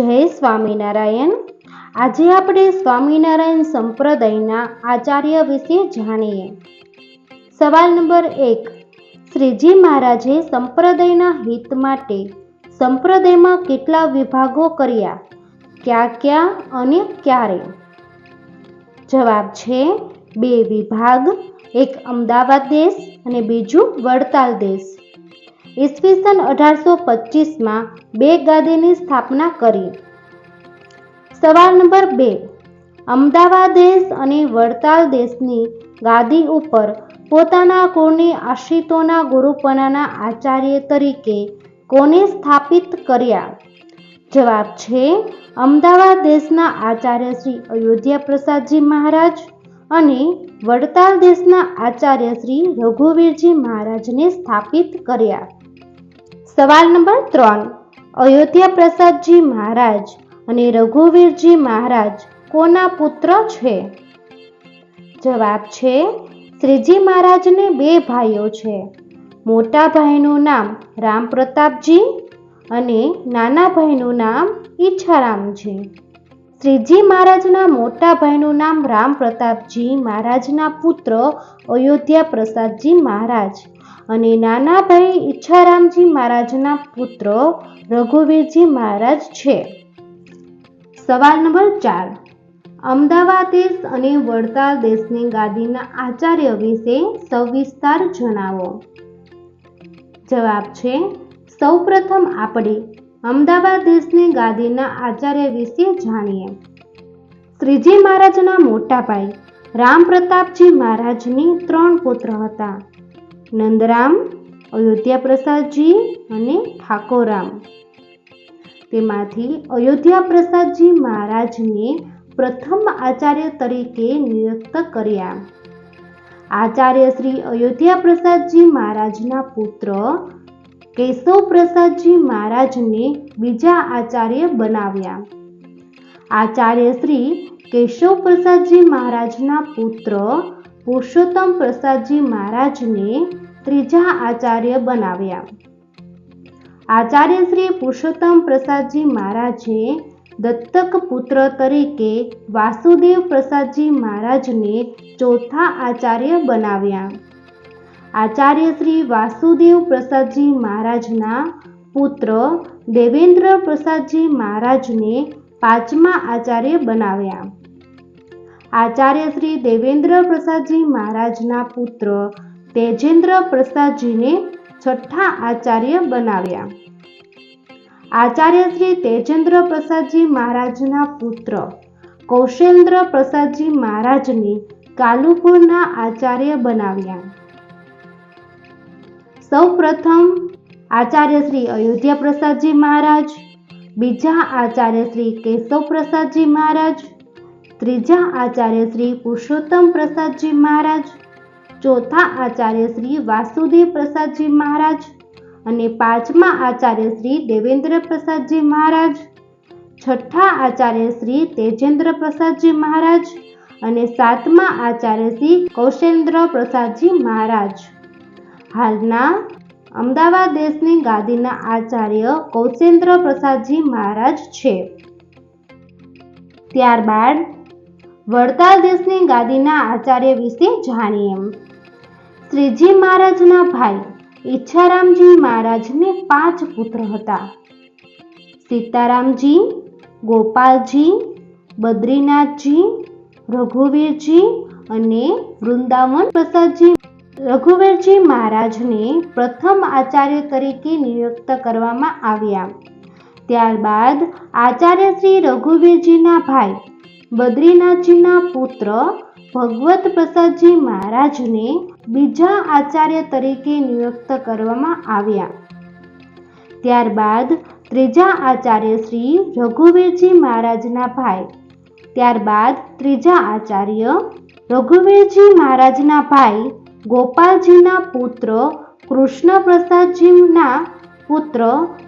જય સ્વામિનારાયણ. આજે આપણે સ્વામિનારાયણ સંપ્રદાયના આચાર્ય વિશે જાણીએ. સવાલ નંબર એક. શ્રીજી મહારાજે સંપ્રદાયના હિત માટે સંપ્રદાયમાં કેટલા વિભાગો કર્યા? ક્યાં ક્યાં અને ક્યારે? જવાબ છે, બે વિભાગ. એક અમદાવાદ દેશ અને બીજું વડતાલ દેશ. ઈસવીસન અઢારસો પચીસમાં બે ગાદીની સ્થાપના કરી. સવાલ નંબર બે. અમદાવાદ દેશ અને વડતાલ દેશની ગાદી ઉપર પોતાના કુળની આશ્રિતોના ગુરુપનાના આચાર્ય તરીકે કોને સ્થાપિત કર્યા? જવાબ છે, અમદાવાદ દેશના આચાર્ય શ્રી અયોધ્યા પ્રસાદજી મહારાજ અને વડતાલ દેશના આચાર્ય શ્રી રઘુવીરજી મહારાજને સ્થાપિત કર્યા. સવાલ નંબર ત્રણ. અયોધ્યા પ્રસાદજી મહારાજ અને રઘુવીરજી મહારાજ કોના પુત્ર છે? જવાબ છે, શ્રીજી મહારાજને બે ભાઈઓ છે. મોટા ભાઈનું નામ રામ પ્રતાપજી અને નાના ભાઈનું નામ ઈચ્છારામજી. શ્રીજી મહારાજના મોટા ભાઈનું નામ રામ પ્રતાપજી, મહારાજના પુત્ર અયોધ્યા પ્રસાદજી મહારાજ અને નાના ભાઈ ઈચ્છારામજી મહારાજના પુત્ર રઘુવીરજી મહારાજ છે. સવાલ નંબર ચાર. અમદાવાદ દેશ અને વડતાલ દેશની ગાદીના આચાર્ય વિશે સવિસ્તાર જણાવો. જવાબ છે, સૌપ્રથમ આપણે અમદાવાદ દેશની ગાદીના આચાર્ય વિશે જાણીએ. શ્રીજી મહારાજના મોટા ભાઈ રામ પ્રતાપજી મહારાજની ત્રણ પુત્ર હતા. નંદરામ, અયોધ્યા પ્રસાદજી અને ઠાકોરામ તેમાંથી અયોધ્યા પ્રસાદજી મહારાજને પ્રથમ આચાર્ય તરીકે નિયુક્ત કર્યા. આચાર્ય શ્રી અયોધ્યા પ્રસાદજી મહારાજના પુત્ર કેશવ પ્રસાદજી મહારાજને બીજા આચાર્ય બનાવ્યા. આચાર્ય શ્રી કેશવ પ્રસાદજી મહારાજના પુત્ર પુરુષોત્તમ પ્રસાદજી મહારાજને ત્રીજા આચાર્ય બનાવ્યા. આચાર્ય શ્રી પુરુષોત્તમ પ્રસાદજી મહારાજે દત્તક પુત્ર તરીકે વાસુદેવ પ્રસાદજી મહારાજને ચોથા આચાર્ય બનાવ્યા. આચાર્ય શ્રી વાસુદેવ પ્રસાદજી મહારાજના પુત્ર દેવેન્દ્ર પ્રસાદજી મહારાજને પાંચમા આચાર્ય બનાવ્યા. આચાર્ય શ્રી દેવેન્દ્ર પ્રસાદજી મહારાજના પુત્ર તેજેન્દ્ર પ્રસાદજીને છઠ્ઠા આચાર્ય બનાવ્યા. આચાર્ય શ્રી તેજેન્દ્ર પ્રસાદજી મહારાજના પુત્ર કૌશેન્દ્ર પ્રસાદજી મહારાજને કાલુપુરના આચાર્ય બનાવ્યા. સૌ પ્રથમ આચાર્ય શ્રી અયોધ્યા પ્રસાદજી મહારાજ, બીજા આચાર્ય શ્રી કેશવ પ્રસાદજી મહારાજ, ત્રીજા આચાર્ય શ્રી પુરુષોત્તમ પ્રસાદજી મહારાજ, ચોથા આચાર્ય શ્રી વાસુદેવ પ્રસાદજી મહારાજ અને પાંચમા આચાર્ય શ્રી દેવેન્દ્ર પ્રસાદજી મહારાજ, છઠ્ઠા આચાર્ય શ્રી તેજેન્દ્ર પ્રસાદજી મહારાજ અને સાતમા આચાર્ય શ્રી કૌશેન્દ્ર પ્રસાદજી મહારાજ. હાલના અમદાવાદ દેશની ગાદીના આચાર્ય કૌશેન્દ્ર પ્રસાદજી મહારાજ છે. ત્યારબાદ વડતાલ દેશની ગાદીના આચાર્ય વિશે જાણીએ. શ્રીજી મહારાજના ભાઈ ઈચ્છારામજી મહારાજને પાંચ પુત્ર હતા. સીતારામજી, ગોપાલજી, બદ્રીનાથજી, રઘુવીરજી અને વૃંદાવન પ્રસાદજી રઘુવીરજી મહારાજને પ્રથમ આચાર્ય તરીકે નિયુક્ત કરવામાં આવ્યા. ત્યારબાદ આચાર્ય શ્રી રઘુવીરજીના ભાઈ બદ્રીનાથજીના પુત્ર ભગવત પ્રસાદજી મહારાજને બીજા આચાર્ય તરીકે નિયુક્ત કરવામાં આવ્યા. ત્યારબાદ ત્રીજા આચાર્ય શ્રી રઘુવીરજી મહારાજના ભાઈ ત્યારબાદ ત્રીજા આચાર્ય રઘુવીરજી મહારાજના ભાઈ ગોપાલજીના પુત્ર કૃષ્ણ પ્રસાદજીના પુત્ર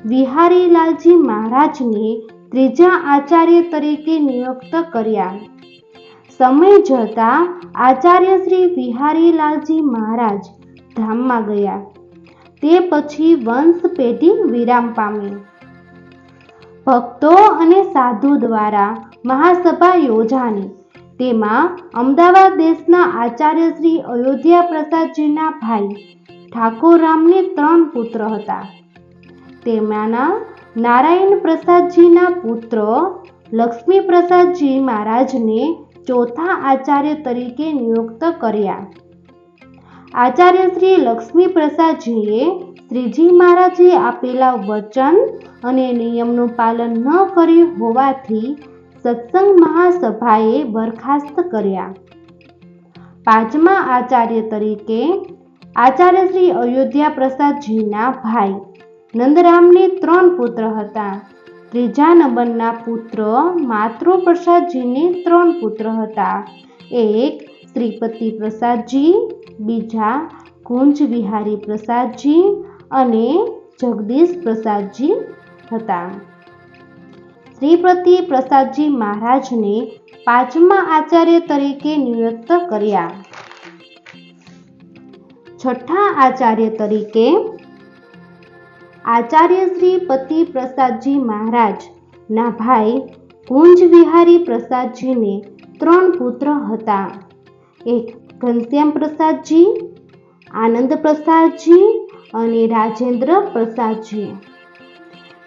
વિહારીલાલજી મહારાજને ત્રીજા આચાર્ય તરીકે નિયુક્ત કર્યા. સમય જતાં આચાર્ય શ્રી વિહારીલાલજી મહારાજ ધામમાં ગયા. તે પછી વંશ પેઢી વિરામ પામી. ભક્તો અને સાધુ દ્વારા મહાસભા યોજાણી તેમાં અમદાવાદ દેશના આચાર્ય શ્રી અયોધ્યા પ્રસાદજીના ભાઈ ઠાકોરરામને ત્રણ પુત્ર હતા. તેમાંના નારાયણ પ્રસાદજીના પુત્ર લક્ષ્મી પ્રસાદજી મહારાજને ચોથા આચાર્ય તરીકે નિયુક્ત કર્યા. આચાર્ય શ્રી લક્ષ્મી પ્રસાદજીએ શ્રીજી મહારાજે આપેલા વચન અને નિયમનું પાલન ન કર્યું હોવાથી સત્સંગ મહાસભાએ બરખાસ્ત કર્યા. પાંચમા આચાર્ય તરીકે આચાર્ય શ્રી અયોધ્યા પ્રસાદજીના ભાઈ નંદરામને ત્રણ પુત્ર હતા. ત્રીજા નંબરના પુત્ર માતૃપ્રસાદજીને ત્રણ પુત્ર હતા. એક શ્રીપતિ પ્રસાદજી, બીજા કુંજ વિહારી પ્રસાદજી અને જગદીશ પ્રસાદજી હતા. શ્રીપતિ પ્રસાદજી મહારાજને પાંચમા આચાર્ય તરીકે નિયુક્ત કર્યા. છઠ્ઠા આચાર્ય તરીકે આચાર્ય શ્રી પતિ પ્રસાદજી મહારાજ. ના ભાઈ કુંજ વિહારી પ્રસાદજીને ત્રણ પુત્ર હતા. એક ઘનશ્યામ પ્રસાદજી, આનંદ પ્રસાદજી અને રાજેન્દ્ર પ્રસાદજી.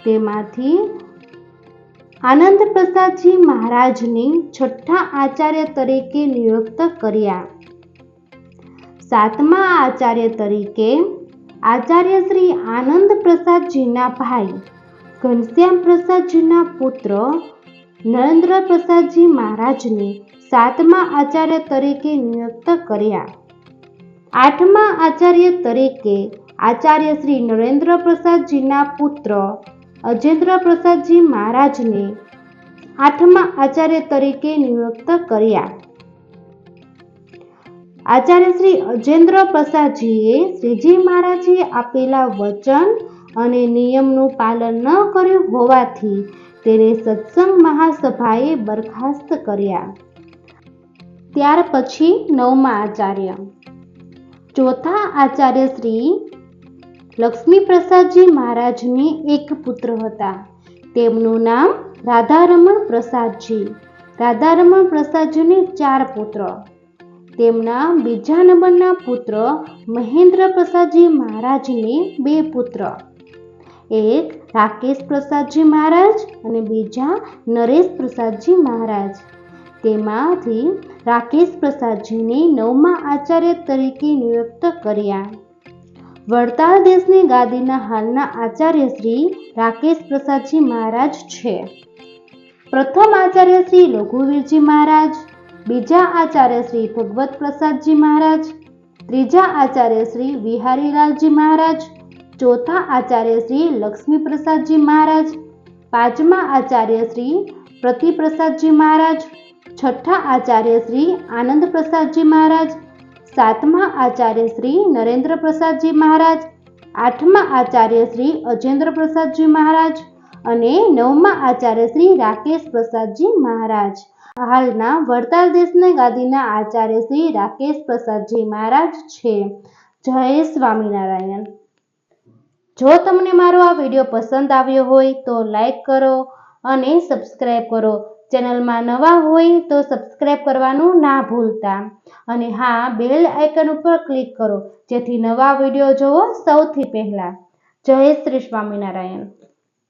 તેમાંથી આનંદ પ્રસાદજી મહારાજને છઠ્ઠા આચાર્ય તરીકે નિયુક્ત કર્યા. સાતમા આચાર્ય તરીકે આચાર્ય શ્રી આનંદ પ્રસાદજીના ભાઈ, ઘનશ્યામ પ્રસાદજીના પુત્ર, નરેન્દ્ર પ્રસાદજી મહારાજને સાતમા આચાર્ય તરીકે નિયુક્ત કર્યા. આઠમા આચાર્ય તરીકે આચાર્ય શ્રી નરેન્દ્ર પ્રસાદજીના પુત્ર અજેન્દ્ર પ્રસાદજી મહારાજને આઠમા આચાર્ય તરીકે નિયુક્ત કર્યા. આચાર્ય શ્રી અજેન્દ્ર પ્રસાદજીએ શ્રીજી મહારાજે આપેલા વચન અને નિયમનું પાલન ન કર્યું હોવાથી તેને સત્સંગ મહાસભાએ બરખાસ્ત કર્યા. ત્યાર પછી નવમા આચાર્ય. ચોથા આચાર્ય શ્રી લક્ષ્મી પ્રસાદજી મહારાજને એક પુત્ર હતા. તેમનું નામ રાધારમણ પ્રસાદજી. રાધારમણ પ્રસાદજીને ચાર પુત્ર. તેમના બીજા નંબરના પુત્ર મહેન્દ્ર પ્રસાદજી મહારાજને બે પુત્ર. એક રાકેશ પ્રસાદજી મહારાજ અને બીજા નરેશ પ્રસાદજી મહારાજ. તેમાંથી રાકેશ પ્રસાદજીને નવમા આચાર્ય તરીકે નિયુક્ત કર્યા. વડતાલ દેશની ગાદીના હાલના આચાર્ય શ્રી રાકેશ પ્રસાદજી મહારાજ છે. પ્રથમ આચાર્ય શ્રી લઘુવીરજી મહારાજ, બીજા આચાર્ય શ્રી ભગવત પ્રસાદજી મહારાજ, ત્રીજા આચાર્ય શ્રી વિહારીલાલજી મહારાજ, ચોથા આચાર્ય શ્રી લક્ષ્મી પ્રસાદજી મહારાજ, પાંચમા આચાર્ય શ્રી પ્રતિપ્રસાદજી મહારાજ, છઠ્ઠા આચાર્ય શ્રી આનંદ પ્રસાદજી મહારાજ સાતમા આચાર્ય શ્રી નરેન્દ્ર પ્રસાદજી મહારાજ, આઠમા આચાર્ય શ્રી અજેન્દ્ર પ્રસાદજી મહારાજ અને નવમા આચાર્ય શ્રી રાકેશ પ્રસાદજી મહારાજ. હાલના વડતાલ દેશના ગાદીના આચાર્ય શ્રી રાકેશ પ્રસાદજી મહારાજ છે. જય સ્વામિનારાયણ. જો તમને મારો આ વીડિયો પસંદ આવ્યો હોય તો લાઈક કરો અને સબસ્ક્રાઈબ કરો. ચેનલમાં નવા હોય તો સબસ્ક્રાઈબ કરવાનું ના ભૂલતા. અને હા, બેલ આઇકન ઉપર ક્લિક કરો, જેથી નવા વીડિયો જોવો સૌથી પહેલાં. જય શ્રી સ્વામિનારાયણ.